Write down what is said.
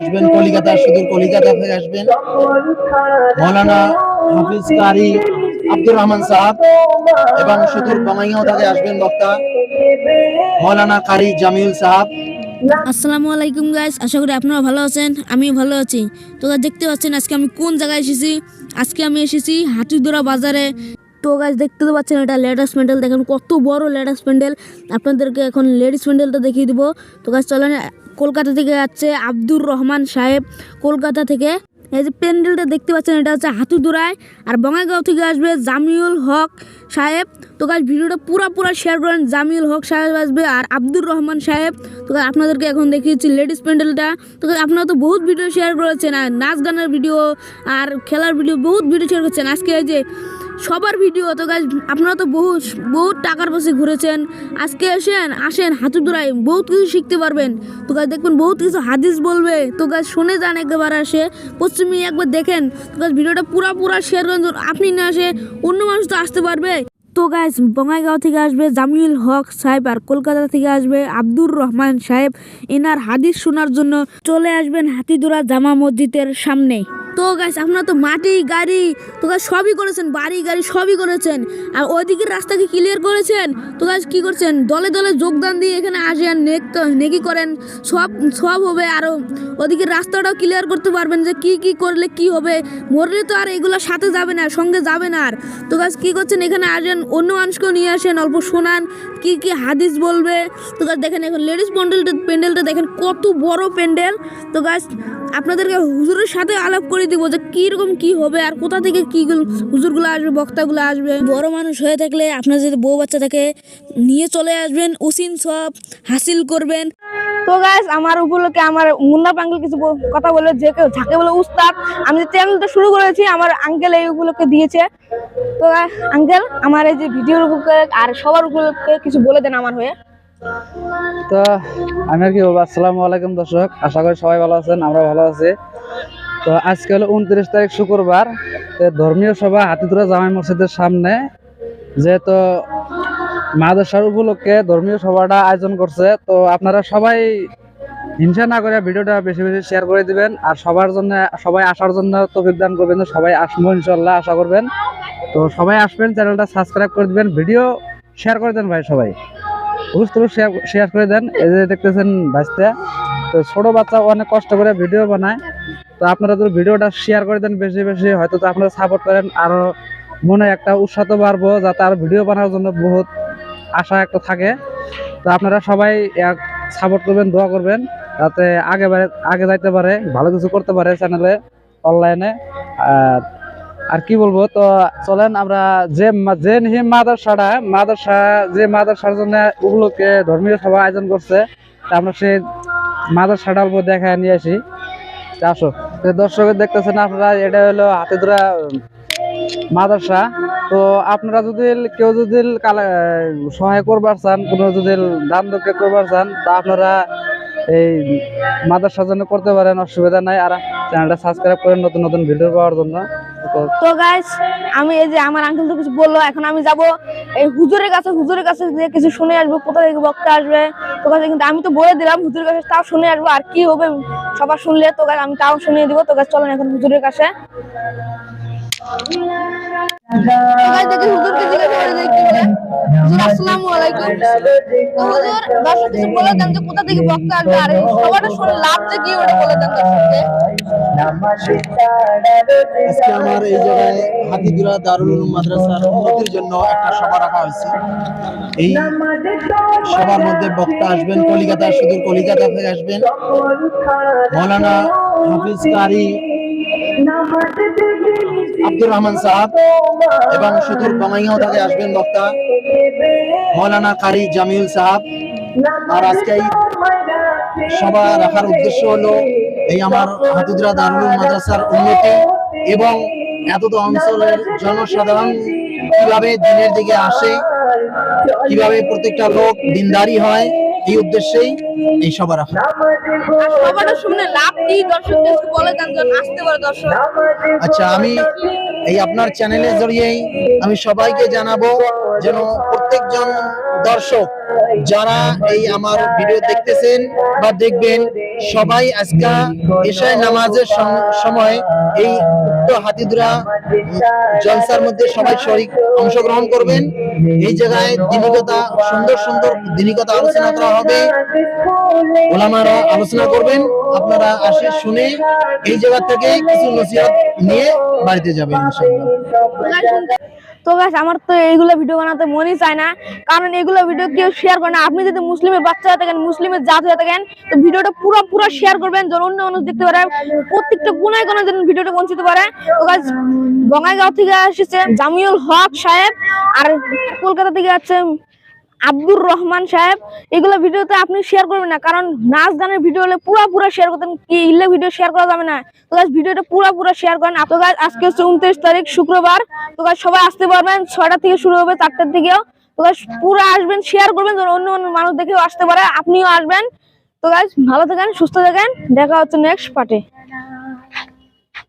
আসবেন কলিকাতা সুদূর কলিকাতা থেকে আসবেন। মৌলানা হাফিজ কারি আব্দুর রহমান সাহাব এবং সুদূর বঙ্গাইগাঁও থেকে আসবেন, বক্তা। মৌলানা কারি জামিউল সাহাব। আসসালামু আলাইকুম গাইস আশা করি আপনারা ভালো আছেন, আমিও ভালো আছি। তো দেখতে পাচ্ছেন আজকে আমি কোন জায়গায় এসেছি? আজকে আমি এসেছি হাতিদোরা বাজারে। তো গাছ দেখতে তো পাচ্ছেন এটা লেডিস প্যান্ডেল, দেখেন কত বড় লেডিস প্যান্ডেল। আপনাদেরকে এখন লেডিস প্যান্ডেলটা দেখিয়ে দিব। তো গাছ চলেন কলকাতা থেকে যাচ্ছে আব্দুর রহমান সাহেব। কলকাতা থেকে। এই যে প্যান্ডেলটা দেখতে পাচ্ছেন এটা হচ্ছে হাতুদুরায় আর বঙ্গাইগাঁও থেকে আসবে জামিউল হক সাহেব। তো গাছ ভিডিওটা পুরো পুরো শেয়ার করেন জামিউল হক সাহেব আসবে আর আব্দুর রহমান সাহেব। তো guys, আপনাদেরকে এখন দেখিয়েছি লেডিস প্যান্ডেলটা। তো guys, আপনারা তো বহুত ভিডিও শেয়ার করেছেন আর নাচ গানের ভিডিও আর খেলার ভিডিও বহুত ভিডিও শেয়ার করছেন। আজকে এই যে সবার ভিডিও তো গাছ আপনারা তো বহু, বহুত টাকার পাশে ঘুরেছেন। আজকে আসেন আসেন হাতুদুরাই বহুত কিছু শিখতে পারবেন। তো গাছ দেখবেন বহুত কিছু হাদিস বলবে। তো গাছ শুনে যান একবার আসে। পশ্চিমী একবার দেখেন। তো গাছ ভিডিওটা পুরা পুরা শেয়ার করেন। আপনি না আসে, অন্য মানুষ তো আসতে পারবে। তো গাছ বঙ্গাইগাঁও থেকে আসবে জামিউল হক সাহেব আর কলকাতা থেকে আসবে আব্দুর রহমান সাহেব। এনার হাদিস শোনার জন্য চলে আসবেন হাতিদুরা জামা মসজিদের সামনে। তো গাছ আপনারা তো মাটি, গাড়ি, তো গাছ সবই করেছেন, বাড়ি, গাড়ি, সবই করেছেন। আর ওইদিকের রাস্তাকে ক্লিয়ার করেছেন, তো গাছ কী করছেন? দলে দলে যোগদান দিয়ে এখানে আসেন, নেক নেকি করেন, সব সব হবে। আরও ওদিকে রাস্তাটাও ক্লিয়ার করতে পারবেন যে কি কি করলে কি হবে। মরলে তো আর এগুলো সাথে যাবে না, সঙ্গে যাবে না আর। তো গাছ কী করছেন? এখানে আসেন, অন্য মানুষকেও নিয়ে আসেন, অল্প শোনান, কি কি হাদিস বলবে। তো গাছ দেখেন এখন লেডিস প্যান্ডেলটা প্যান্ডেলটা দেখেন, কত বড় প্যান্ডেল। তো গাছ আপনাদেরকে হুজুরের সাথে আলাপ করে দিব যে কীরকম কি হবে আর কোথা থেকে কি হুজুরগুলো আসবে, বক্তাগুলো আসবে। বড় মানুষ হয়ে থাকলে আপনার যদি বউ বাচ্চা থাকে, নিয়ে চলে আসবেন, উসিন সব হাসিল করবেন। তো গাইস আমার উপলক্ষে আমার মুন্না আঙ্কেল কিছু কথা বলে, যে কেউ যাকে বলে, উস্তাদ, আমি যে চ্যানেলটা শুরু করেছি, আমার আঙ্কেল এই উপলক্ষে দিয়েছে। তো আঙ্কেল আমার এই যে ভিডিওর উপলক্ষে আর সবার উপলক্ষে কিছু বলে দেন আমার হয়ে। তো আমি আর কি বলব, আসসালামু আলাইকুম দর্শক, আশা করি সবাই ভালো আছেন, আমরা ভালো আছি। তো আজকে হলো উনত্রিশ তারিখ শুক্রবার ধর্মীয় সভা হাতিতুরা জামাই মসজিদের সামনে। যেহেতু মাদ্রাসার উপলক্ষে ধর্মীয় সভাটা আয়োজন করছে, তো আপনারা সবাই হিংসা না করে ভিডিওটা বেশি বেশি শেয়ার করে দিবেন, আর সবার জন্য, সবাই আসার জন্য তৌফিক দান করবেন সবাই আসব ইনশাল্লাহ আশা করবেন। তো সবাই আসবেন, চ্যানেলটা সাবস্ক্রাইব করে দিবেন, ভিডিও শেয়ার করে দেন ভাই সবাই। বুঝতে শেয়ার করে দেন। এই যে দেখতেছেন বাঁচতে তো ছোট বাচ্চা অনেক কষ্ট করে ভিডিও বানায়। তো আপনারা তো ভিডিওটা শেয়ার করে দেন বেশি বেশি, হয়তো তো আপনারা সাপোর্ট করেন। আরও মনে একটা উৎসাহ বাড়বো, যাতে আর ভিডিও বানানোর জন্য বহুত আশা একটা থাকে। তো আপনারা সবাই এক সাপোর্ট করবেন, দোয়া করবেন, যাতে আগে আগে যাইতে পারে, ভালো কিছু করতে পারে চ্যানেলে অনলাইনে আর আর কি বলব, তো চলেন আমরা যে যে নিহি মাদ্রাসাটা, মাদ্রাসা যে মাদ্রাসার জন্য উপলক্ষে ধর্মীয় সভা আয়োজন করছে আমরা সেই মাদ্রাসাটা অল্প দেখায় নিয়ে আসি। আসো দর্শকের দেখতেছেন আপনারা, এটা হলো হাতে ধরা মাদ্রাসা। তো আপনারা যদি কেউ যদি সহায় করবার চান, কোনো যদি দান দক্ষে করবার চান, তা আপনারা এই মাদ্রাসার জন্য করতে পারেন, অসুবিধা নাই। আর চ্যানেলটা সাবস্ক্রাইব করেন নতুন নতুন ভিডিও পাওয়ার জন্য। তো গাইস আমি এই যে আমার আঙ্কেল তো কিছু বলল, এখন আমি যাব এই হুজুরের কাছে হুজুরের কাছে যে কিছু শুনে আসব, কোথা থেকে বক্তা আসবে তো গাছ কিন্তু আমি তো বলে দিলাম, হুজুরের কাছে তাও শুনে আসব, আর কি হবে সবার শুনলে, তো গাছ আমি তাও শুনিয়ে দিব। তো গাছ চলেন এখন হুজুরের কাছে। আমার এই জায়গায় হাতিদুরা দারুল মাদ্রাসার উন্নতির জন্য একটা সভা রাখা হয়েছে। এই সবার মধ্যে বক্তা আসবেন, কলিকাতা সুদূর কলিকাতা থেকে আসবেন। মৌলানা হাফিজ কারি আব্দুর রহমান সাহাব এবং সুদূর বঙ্গাইগাঁও থেকে আসবেন বক্তা। মৌলানা কারি জামিউল সাহাব। আর আজকে সভা রাখার উদ্দেশ্য হলো এই আমার হাতুদরা দারুল মাদ্রাসার উন্নতি এবং এতদ অঞ্চলের জনসাধারণ কীভাবে দিনের দিকে আসে, কীভাবে প্রত্যেকটা লোক দিনদারি হয় এই উদ্দেশ্যেই এই সভা রাখা শুনে লাভ কি? দর্শককে বলে দেন আসতে পারে দর্শক। আচ্ছা আমি এই আপনার চ্যানেলের জড়িয়েই আমি সবাইকে জানাব যেন প্রত্যেকজন দর্শক যারা এই আমার ভিডিও দেখতেছেন বা দেখবেন সবাই আজকে এশায় নামাজের সময় এই হাতিদুরা জলসার মধ্যে সবাই শরিক অংশগ্রহণ করবেন। এই জায়গায় দিনিকতা সুন্দর সুন্দর দিনিকতা আলোচনা করা হবে। ওলামারা আলোচনা করবেন। আপনারা আসে শুনে এই জায়গা থেকে কিছু নসিহত নিয়ে বাড়িতে যাবেন, ইনশাআল্লাহ। তো গাছ আমার তো এইগুলো ভিডিও বানাতে মনই চায় না। কারণ এগুলো ভিডিও কেউ শেয়ার করে না। আপনি যদি মুসলিমের বাচ্চা থাকেন মুসলিমের জাত হয়ে থাকেন, তো ভিডিওটা পুরো পুরো শেয়ার করবেন, যেন অন্য মানুষ দেখতে পারে। প্রত্যেকটা গুণায় কোনো যেন ভিডিওটা পৌঁছতে পারে। তো গাছ বঙ্গাইগাঁও থেকে আসছে জামিউল হক সাহেব, আর কলকাতা থেকে আছে আব্দুর রহমান সাহেব, এগুলো ভিডিওতে আপনি শেয়ার করবেন না, কারণ নাচ গানের ভিডিও হলে পুরো পুরো শেয়ার করতেন কি ইলে ভিডিও শেয়ার করা যাবে না। তো গাছ ভিডিওটা পুরো পুরো শেয়ার করেন। তো গাছ আজকে হচ্ছে উনত্রিশ তারিখ, শুক্রবার। তো গাছ সবাই আসতে পারবেন, ছয়টা থেকে শুরু হবে, চারটার থেকেও তো গাছ পুরো আসবেন শেয়ার করবেন, যেন অন্য অন্য মানুষ দেখেও আসতে পারে, আপনিও আসবেন। তো গাছ ভালো থাকেন, সুস্থ থাকেন, দেখা হচ্ছে নেক্সট পার্টে